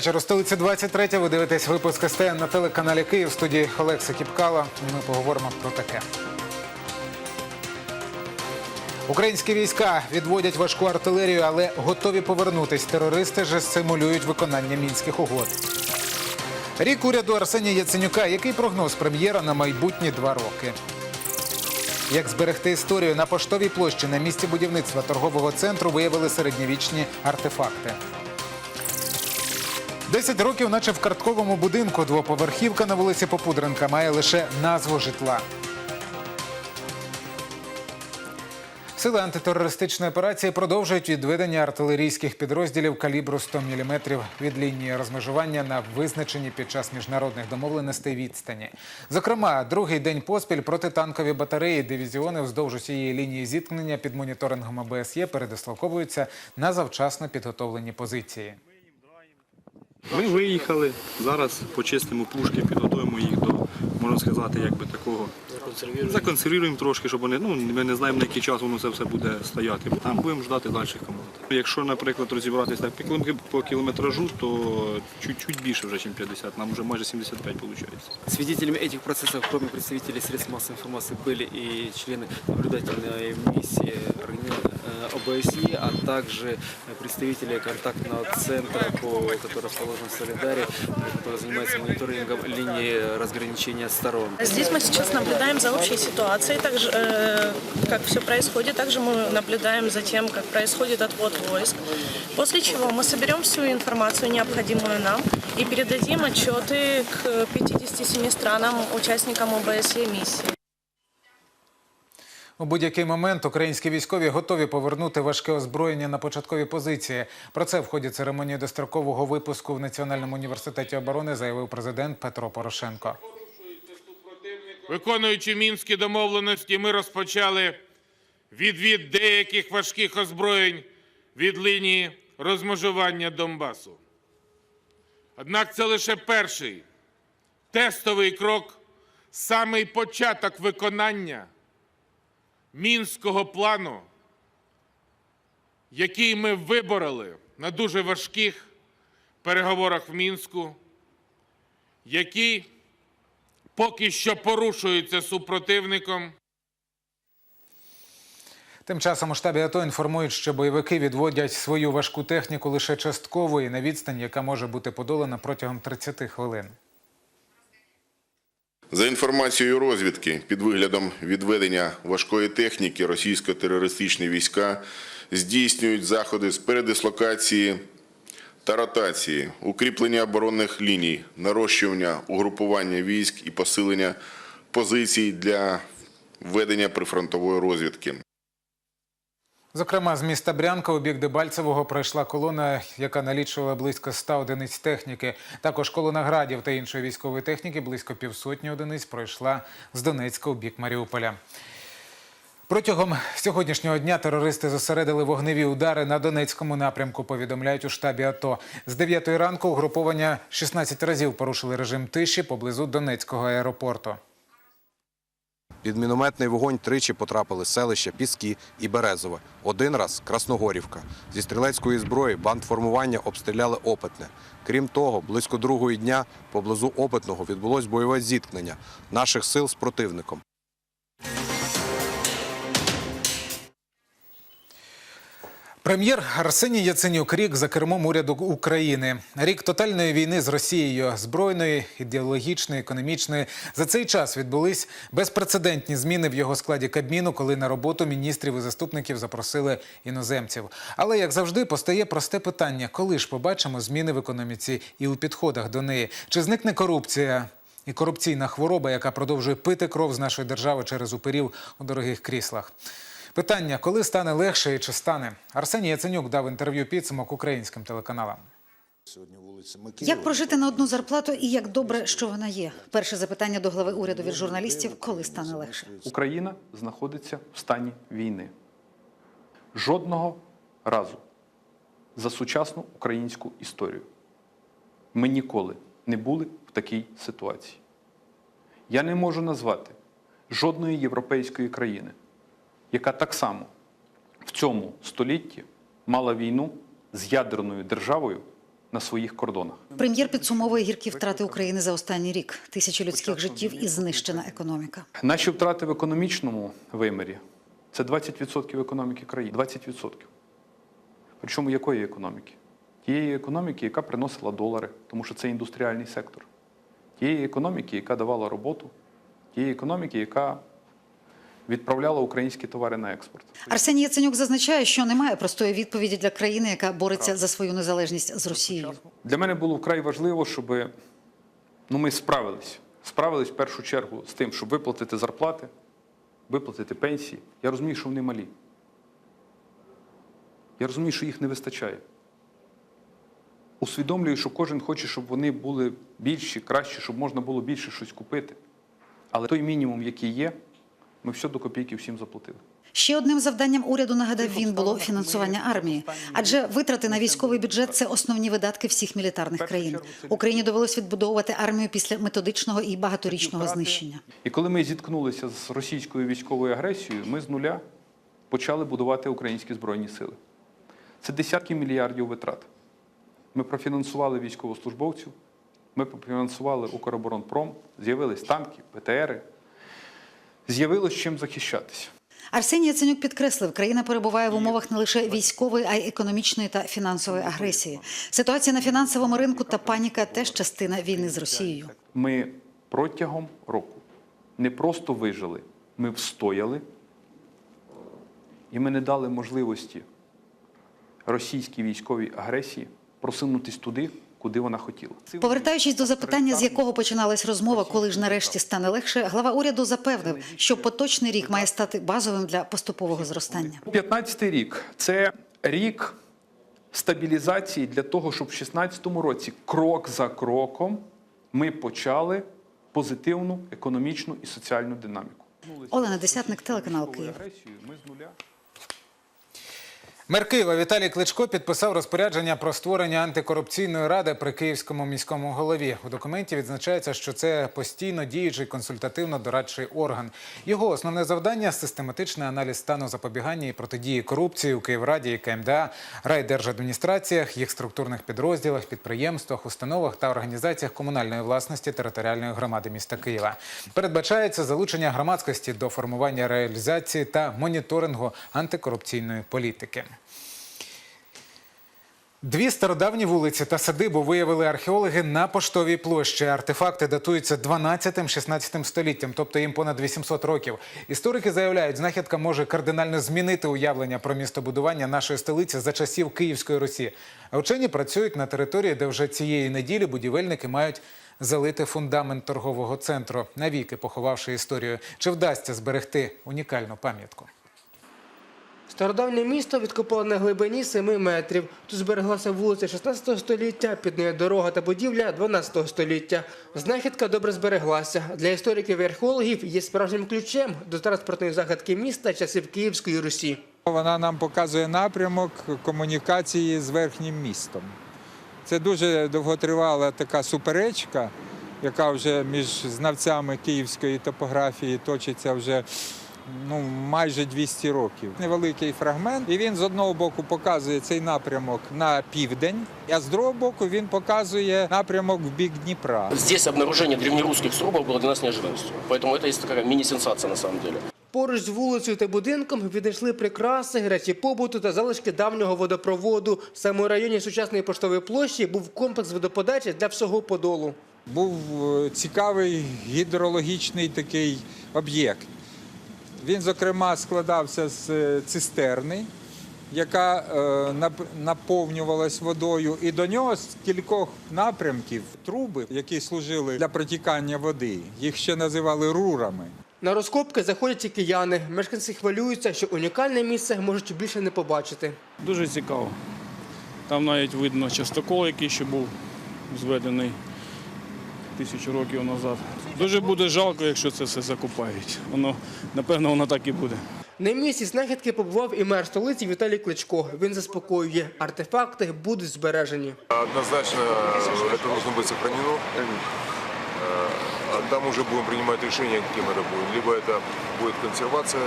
Вечір. У столиці 23 ви дивитесь випуск СТН на телеканалі Київ. В студії Олекса Кіпкала. Ми поговоримо про таке. Українські війська відводять важку артилерію, але готові повернутись. Терористи ж симулюють виконання мінських угод. Рік уряду Арсенія Яценюка. Який прогноз прем'єра на майбутні два роки? Як зберегти історію на поштовій площі на місці будівництва торгового центру виявили середньовічні артефакти. Десять років, наче в картковому будинку, двоповерхівка на вулиці Попудренка має лише назву житла. Сили антитерористичної операції продовжують відведення артилерійських підрозділів калібру 100 мм від лінії розмежування на визначені під час міжнародних домовленостей відстані. Зокрема, другий день поспіль протитанкові батареї дивізіони вздовж усієї лінії зіткнення під моніторингом ОБСЄ передислоковуються на завчасно підготовлені позиції. Ми виїхали, зараз почистимо пушки, підготуємо їх до, можна сказати, якби такого Законсервуємо трошки, щоб вони, ну, ми не знаємо, на який час воно це все буде стояти. Там будемо ждати далі команд. Якщо, наприклад, розібратися так, по кілометр- по кілометражу, то чуть-чуть більше вже, ніж 50, нам вже майже 75 виходить. Свидетелями этих процессов, кроме представителей средств массовой информации, были и члены наблюдательной миссии организации, э, ОБСЕ, а также э, представители контактного центра, по, который расположен в Солидаре, который занимается мониторингом линии разграничения сторон. Здесь мы сейчас наблюдаем за общей ситуацией, также, э, как все происходит. Также мы наблюдаем за тем, как происходит отвод войск. После чего мы соберем всю информацию, необходимую нам, и передадим отчеты к 57 странам, участникам ОБСЕ миссии. У будь-який момент українські військові готові повернути важке озброєння на початкові позиції. Про це в ході церемонії дострокового випуску в Національному університеті оборони заявив президент Петро Порошенко. Виконуючи мінські домовленості, ми розпочали відвід деяких важких озброєнь від лінії розмежування Донбасу. Однак це лише перший тестовий крок, самий початок виконання мінського плану, який ми вибороли на дуже важких переговорах в Мінську, який поки що порушується супротивником. Тим часом у штабі АТО інформують, що бойовики відводять свою важку техніку лише частково і на відстань, яка може бути подолана протягом 30 хвилин. За інформацією розвідки, під виглядом відведення важкої техніки російсько-терористичні війська здійснюють заходи з передислокації та ротації, укріплення оборонних ліній, нарощування угрупування військ і посилення позицій для ведення прифронтової розвідки. Зокрема, з міста Брянка у бік Дебальцевого пройшла колона, яка налічувала близько 100 одиниць техніки. Також колона градів та іншої військової техніки близько півсотні одиниць пройшла з Донецька у бік Маріуполя. Протягом сьогоднішнього дня терористи зосередили вогневі удари на Донецькому напрямку. Повідомляють у штабі АТО. З 9 ранку угруповання 16 разів порушили режим тиші поблизу Донецького аеропорту. Під мінометний вогонь тричі потрапили селища Піски і Березове. Один раз Красногорівка. Зі стрілецької зброї бандформування обстріляли Опитне. Крім того, близько другої дня поблизу Опитного відбулось бойове зіткнення наших сил з противником. Прем'єр Арсеній Яценюк рік за кермом уряду України. Рік тотальної війни з Росією, збройної, ідеологічної, економічної. За цей час відбулись безпрецедентні зміни в його складі Кабміну, коли на роботу міністрів і заступників запросили іноземців. Але як завжди, постає просте питання: коли ж побачимо зміни в економіці і у підходах до неї? Чи зникне корупція? І корупційна хвороба, яка продовжує пити кров з нашої держави через упирів у дорогих кріслах. Питання, коли стане легше і чи стане? Арсеній Яценюк дав інтерв'ю підсумок українським телеканалам. Як прожити на одну зарплату і як добре, що вона є? Перше запитання до глави уряду від журналістів: коли стане легше? Україна знаходиться в стані війни. Жодного разу за сучасну українську історію ми ніколи не були в такій ситуації. Я не можу назвати жодної європейської країни, яка так само в цьому столітті мала війну з ядерною державою на своїх кордонах. Прем'єр підсумовує гіркі втрати України за останній рік. Тисячі людських життів і знищена економіка. Наші втрати в економічному вимірі це 20% економіки країни. 20%. Причому якої економіки? Тієї економіки, яка приносила долари, тому що це індустріальний сектор. Тієї економіки, яка давала роботу, тієї економіки, яка відправляла українські товари на експорт. Арсеній Яценюк зазначає, що немає простої відповіді для країни, яка бореться за свою незалежність з Росією. Для мене було вкрай важливо, щоб ну, ми справились. Справились в першу чергу з тим, щоб виплатити зарплати, виплатити пенсії. Я розумію, що вони малі. Я розумію, що їх не вистачає. Усвідомлюю, що кожен хоче, щоб вони були більші, кращі, щоб можна було більше щось купити. Але той мінімум, який є, ми все до копійки всім заплатили. Ще одним завданням уряду нагадав він було фінансування армії, адже витрати на військовий бюджет це основні видатки всіх мілітарних країн. Україні довелось відбудовувати армію після методичного і багаторічного знищення. І коли ми зіткнулися з російською військовою агресією, ми з нуля почали будувати українські збройні сили. Це десятки мільярдів витрат. Ми профінансували військовослужбовців, ми профінансували Укроборонпром, з'явились танки, ПТРи, з'явилось чим захищатися. Арсеній Яценюк підкреслив, країна перебуває в умовах не лише військової, а й економічної та фінансової агресії. Ситуація на фінансовому ринку та паніка теж частина війни з Росією. Ми протягом року не просто вижили, ми встояли, і ми не дали можливості російській військовій агресії просунутись туди, куди вона хотіла. Повертаючись до запитання, з якого починалась розмова, коли ж нарешті стане легше, глава уряду запевнив, що поточний рік має стати базовим для поступового зростання. 15 рік це рік стабілізації для того, щоб в 2016 році крок за кроком ми почали позитивну економічну і соціальну динаміку. Олена Десятник, телеканал Київ. Агресію ми з нуля. Мер Києва Віталій Кличко підписав розпорядження про створення антикорупційної ради при київському міському голові. У документі відзначається, що це постійно діючий консультативно-дорадчий орган. Його основне завдання систематичний аналіз стану запобігання і протидії корупції у Київраді і КМДА, райдержадміністраціях, їх структурних підрозділах, підприємствах, установах та організаціях комунальної власності територіальної громади міста Києва. Передбачається залучення громадськості до формування реалізації та моніторингу антикорупційної політики. Дві стародавні вулиці та садибу виявили археологи на поштовій площі. Артефакти датуються 12-16 століттям, тобто їм понад 800 років. Історики заявляють, знахідка може кардинально змінити уявлення про містобудування нашої столиці за часів Київської Русі. А вчені працюють на території, де вже цієї неділі будівельники мають залити фундамент торгового центру, навіки поховавши історію. Чи вдасться зберегти унікальну пам'ятку? Стародавнє місто відкопало на глибині 7 метрів. Тут збереглася вулиця 16 століття, під нею дорога та будівля 12 століття. Знахідка добре збереглася. Для істориків і археологів є справжнім ключем до транспортної загадки міста часів Київської Русі. Вона нам показує напрямок комунікації з верхнім містом. Це дуже довготривала така суперечка, яка вже між знавцями київської топографії точиться вже ну, майже 200 років. Невеликий фрагмент, і він з одного боку показує цей напрямок на південь, а з другого боку він показує напрямок в бік Дніпра. Здесь обнаружение древнерусских срубов было для нас неожиданностью. Поэтому это есть такая мини-сенсация на самом деле. Поруч з вулицею та будинком віднайшли прикраси, речі побуту та залишки давнього водопроводу. Саме у районі сучасної поштової площі був комплекс водоподачі для всього подолу. Був е, цікавий гідрологічний такий об'єкт. Він, зокрема, складався з е, цистерни, яка е, наповнювалась водою, і до нього з кількох напрямків труби, які служили для протікання води. Їх ще називали рурами. На розкопки заходять і кияни. Мешканці хвилюються, що унікальне місце можуть більше не побачити. Дуже цікаво. Там навіть видно частокол, який ще був зведений тисячу років назад. Дуже буде жалко, якщо це все закопають. Воно, напевно, воно так і буде. На місці знахідки побував і мер столиці Віталій Кличко. Він заспокоює, артефакти будуть збережені. Однозначно это должно быть сохранено. Э, А там уже будем принимать решение, каким это будет. Либо это будет консервация,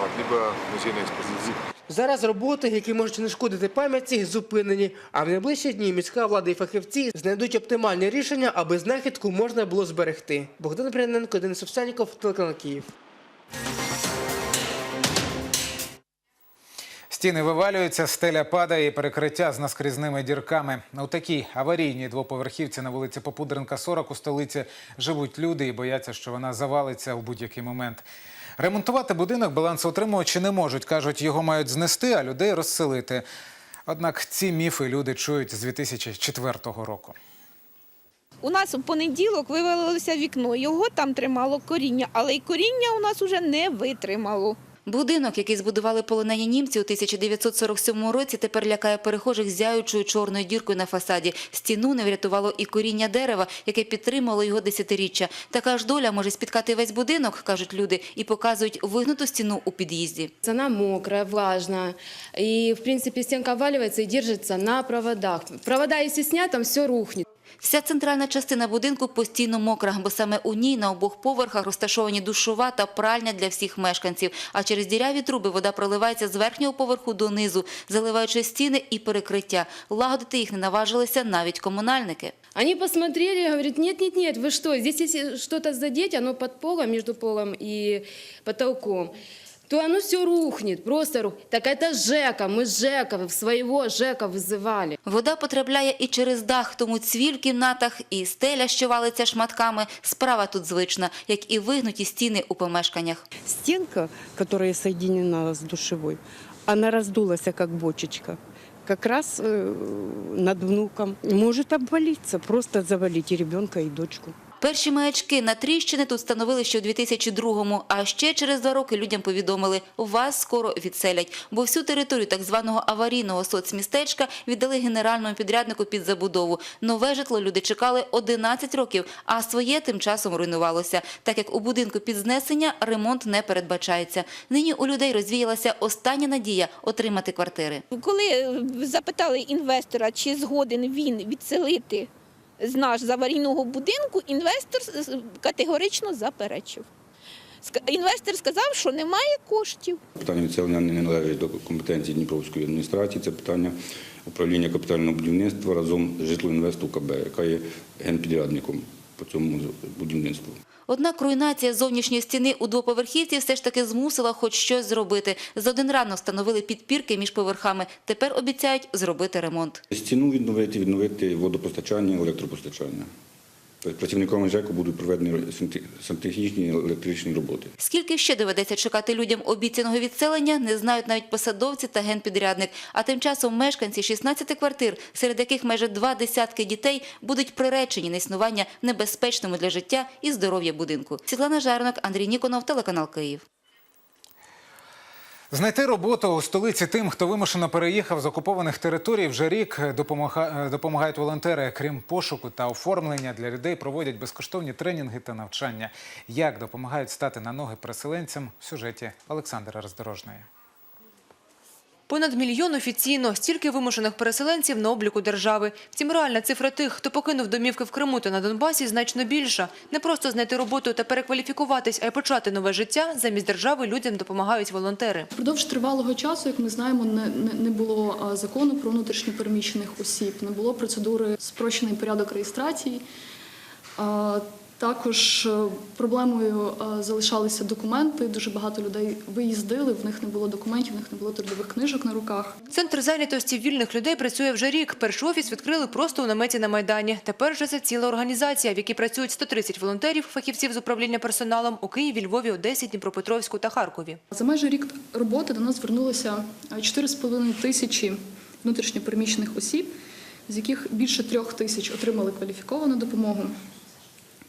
вот, либо музейная экспозиция. Зараз роботи, які можуть нашкодити пам'ятці, зупинені. А в найближчі дні міська влада і фахівці знайдуть оптимальне рішення, аби знахідку можна було зберегти. Богдан Пряненко, Денис Овсяніков, телеканал Київ. Стіни вивалюються, стеля падає і перекриття з наскрізними дірками. У такій аварійній двоповерхівці на вулиці Попудренка 40 у столиці живуть люди і бояться, що вона завалиться у будь-який момент. Ремонтувати будинок балансоутримувачі не можуть. Кажуть, його мають знести, а людей розселити. Однак ці міфи люди чують з 2004 року. У нас в понеділок вивалилося вікно. Його там тримало коріння, але й коріння у нас уже не витримало. Будинок, який збудували полонені німці у 1947 році, тепер лякає перехожих зяючою чорною діркою на фасаді. Стіну не врятувало і коріння дерева, яке підтримало його десятиріччя. Така ж доля може спіткати весь будинок, кажуть люди, і показують вигнуту стіну у під'їзді. Она мокрая, влажная. И, в принципе, стенка обваливается и держится на проводах. Провода, если снять, там все рухнет. Вся центральна частина будинку постійно мокра, бо саме у ній на обох поверхах розташовані душова та пральня для всіх мешканців. А через діряві труби вода проливається з верхнього поверху донизу, заливаючи стіни і перекриття. Лагодити їх не наважилися навіть комунальники. Они посмотрели и говорят, нет-нет-нет, вы что, здесь если что-то задеть, оно полом, между полом и потолком, то оно все рухнет, просто рухнет. Так это ЖЭКа, мы ЖЭКа, своего ЖЭКа вызывали. Вода потрапляє і через дах, тому цвіль в кімнатах, і стеля, що валиться шматками. Справа тут звична, як і вигнуті стіни у помешканнях. стенка, которая соединена с душевой, она раздулась как бочечка. Как раз э, над внуком. Может обвалиться, просто завалить и ребенка, и дочку. Перші маячки на тріщини тут встановили ще у 2002-му, а ще через два роки людям повідомили – вас скоро відселять, бо всю територію так званого аварійного соцмістечка віддали генеральному підряднику під забудову. Нове житло люди чекали 11 років, а своє тим часом руйнувалося, так як у будинку під знесення ремонт не передбачається. Нині у людей розвіялася остання надія отримати квартири. Коли е, запитали інвестора, чи згоден він відселити з наш з аварійного будинку, інвестор категорично заперечив. Інвестор сказав, що немає коштів. Питання відселення не належить до компетенції Дніпровської адміністрації. Це питання управління капітального будівництва разом з житлоінвест КБ, яка є генпідрядником по цьому будівництву. Однак руйнація зовнішньої стіни у двоповерхівці все ж таки змусила хоч щось зробити. За один рано встановили підпірки між поверхами. Тепер обіцяють зробити ремонт. Стіну відновити, відновити водопостачання, електропостачання. Тобто працівниками ЖЕКу будуть проведені санте- сантехнічні електричні роботи. Скільки ще доведеться чекати людям обіцяного відселення, не знають навіть посадовці та генпідрядник. А тим часом мешканці 16 квартир, серед яких майже два десятки дітей, будуть приречені на існування небезпечному для життя і здоров'я будинку. Світлана Жарнок, Андрій Ніконов, телеканал Київ. Знайти роботу у столиці тим, хто вимушено переїхав з окупованих територій, вже рік допомага- допомагають волонтери. Крім пошуку та оформлення для людей проводять безкоштовні тренінги та навчання. Як допомагають стати на ноги переселенцям в сюжеті Олександра Роздорожної. Понад мільйон офіційно, стільки вимушених переселенців на обліку держави. Втім, реальна цифра тих, хто покинув домівки в Криму та на Донбасі, значно більша. Не просто знайти роботу та перекваліфікуватись, а й почати нове життя. Замість держави людям допомагають волонтери. Впродовж тривалого часу, як ми знаємо, не, не, було закону про внутрішньо переміщених осіб, не було процедури спрощений порядок реєстрації. Також е, проблемою е, залишалися документи. Дуже багато людей виїздили, в них не було документів, в них не було трудових книжок на руках. Центр зайнятості вільних людей працює вже рік. Перший офіс відкрили просто у наметі на Майдані. Тепер вже це ціла організація, в якій працюють 130 волонтерів, фахівців з управління персоналом у Києві, Львові, Одесі, Дніпропетровську та Харкові. За майже рік роботи до нас звернулося е, 4,5 тисячі внутрішньо переміщених осіб, з яких більше трьох тисяч отримали кваліфіковану допомогу.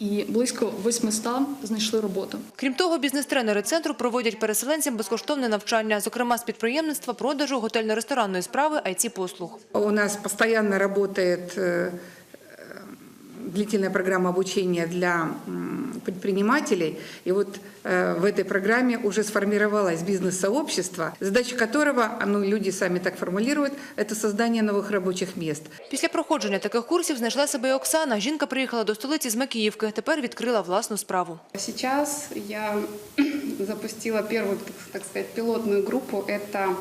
І близько 800 знайшли роботу. Крім того, бізнес-тренери центру проводять переселенцям безкоштовне навчання, зокрема з підприємництва, продажу, готельно-ресторанної справи, IT-послуг. У нас постійно працює э, длительная программа обучения для предпринимателей. И вот э, в этой программе уже сформировалось бизнес-сообщество, задача которого, а, ну, люди сами так формулируют, это создание новых рабочих мест. Після проходження таких курсів знайшла себе і Оксана. Жінка приїхала до столиці з Макіївки. Тепер відкрила власну справу. Сейчас я запустила первую, так, так сказать, пилотную группу. Это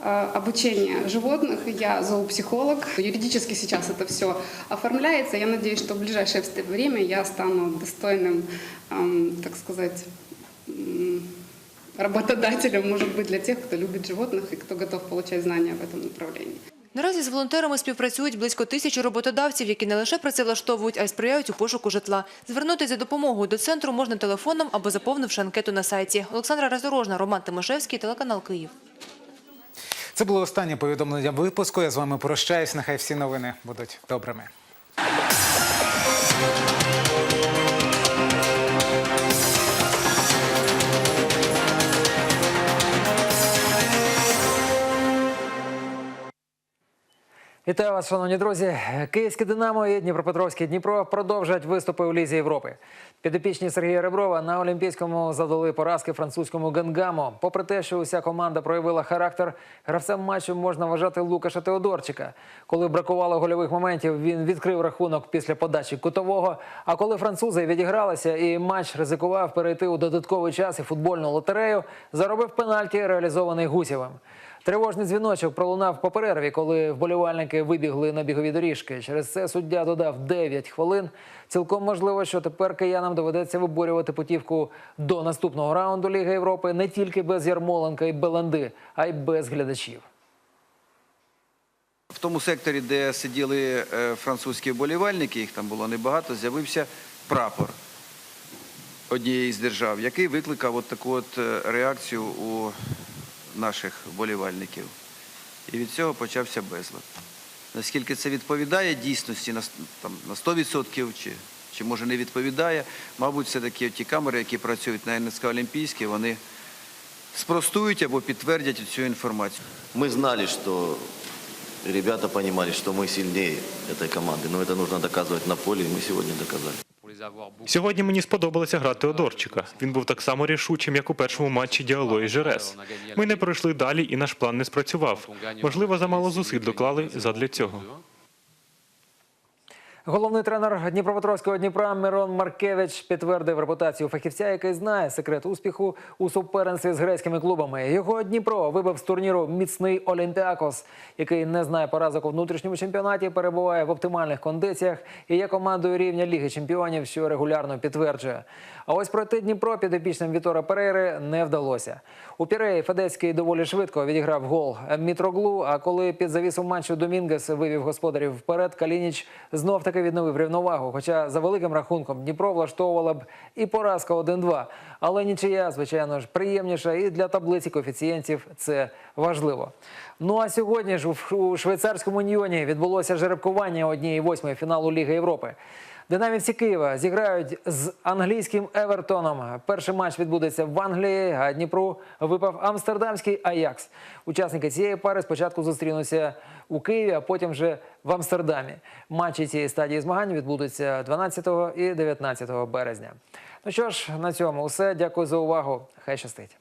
э, обучения животных. Я зоопсихолог. Юридически сейчас это все оформляется. Я надеюсь, что в ближайшее время я стану достойным, эм, так сказать, м, работодателем, может быть, для тех, кто любит животных и кто готов получать знания в этом направлении. Наразі з волонтерами співпрацюють близько тисячі роботодавців, які не лише працевлаштовують, а й сприяють у пошуку житла. Звернутися за допомогою до центру можна телефоном або заповнивши анкету на сайті. Олександра Роздорожна, Роман Тимошевський, телеканал Київ. Це було останнє повідомлення випуску. Я з вами прощаюсь. Нехай всі новини будуть добрими. Вітаю вас, шановні друзі. Київське Динамо і Дніпропетровське Дніпро продовжать виступи у Лізі Європи. Підопічні Сергія Реброва на Олімпійському задали поразки французькому Генгамо. Попри те, що уся команда проявила характер, гравцем матчу можна вважати Лукаша Теодорчика. Коли бракувало гольових моментів, він відкрив рахунок після подачі кутового. А коли французи відігралися і матч ризикував перейти у додатковий час і футбольну лотерею, заробив пенальті, реалізований Гусєвим. Тривожний дзвіночок пролунав по перерві, коли вболівальники вибігли на бігові доріжки. Через це суддя додав 9 хвилин. Цілком можливо, що тепер киянам доведеться виборювати путівку до наступного раунду Ліги Європи не тільки без Ярмоленка і Беланди, а й без глядачів. В тому секторі, де сиділи е, французькі вболівальники, їх там було небагато, з'явився прапор однієї з держав, який викликав от таку от е, реакцію у наших вболівальників. І від цього почався безлад. Наскільки це відповідає дійсності на, с- там, на 100% чи, чи може не відповідає, мабуть, все-таки ті камери, які працюють на НСК Олімпійській, вони спростують або підтвердять цю інформацію. Мы знали, что ребята понимали, что мы сильнее этой команды, но это нужно доказывать на поле, и мы сегодня доказали. Сьогодні мені сподобалося гра Теодорчика. Він був так само рішучим, як у першому матчі Діало і Жерес. Ми не пройшли далі, і наш план не спрацював. Можливо, замало зусиль доклали задля цього. Головний тренер Дніпропетровського Дніпра Мирон Маркевич підтвердив репутацію фахівця, який знає секрет успіху у суперництві з грецькими клубами. Його Дніпро вибив з турніру міцний Олімпіакос, який не знає поразок у внутрішньому чемпіонаті, перебуває в оптимальних кондиціях і є командою рівня Ліги Чемпіонів, що регулярно підтверджує. А ось пройти Дніпро підопічним Вітора Перейри не вдалося. У Піреї Федецький доволі швидко відіграв гол Мітроглу. А коли під завісу матчу Домінгес вивів господарів вперед, Калініч знов таки відновив рівновагу. Хоча за великим рахунком Дніпро влаштовувала б і поразка 1-2. Але нічия, звичайно ж, приємніша і для таблиці коефіцієнтів це важливо. Ну а сьогодні ж у- швейцарському Ньйоні відбулося жеребкування однієї восьмої фіналу Ліги Європи. Динамівці Києва зіграють з англійським Евертоном. Перший матч відбудеться в Англії, а Дніпру випав амстердамський Аякс. Учасники цієї пари спочатку зустрінуться у Києві, а потім вже в Амстердамі. Матчі цієї стадії змагань відбудуться 12 і 19 березня. Ну що ж, на цьому все. Дякую за увагу. Хай щастить.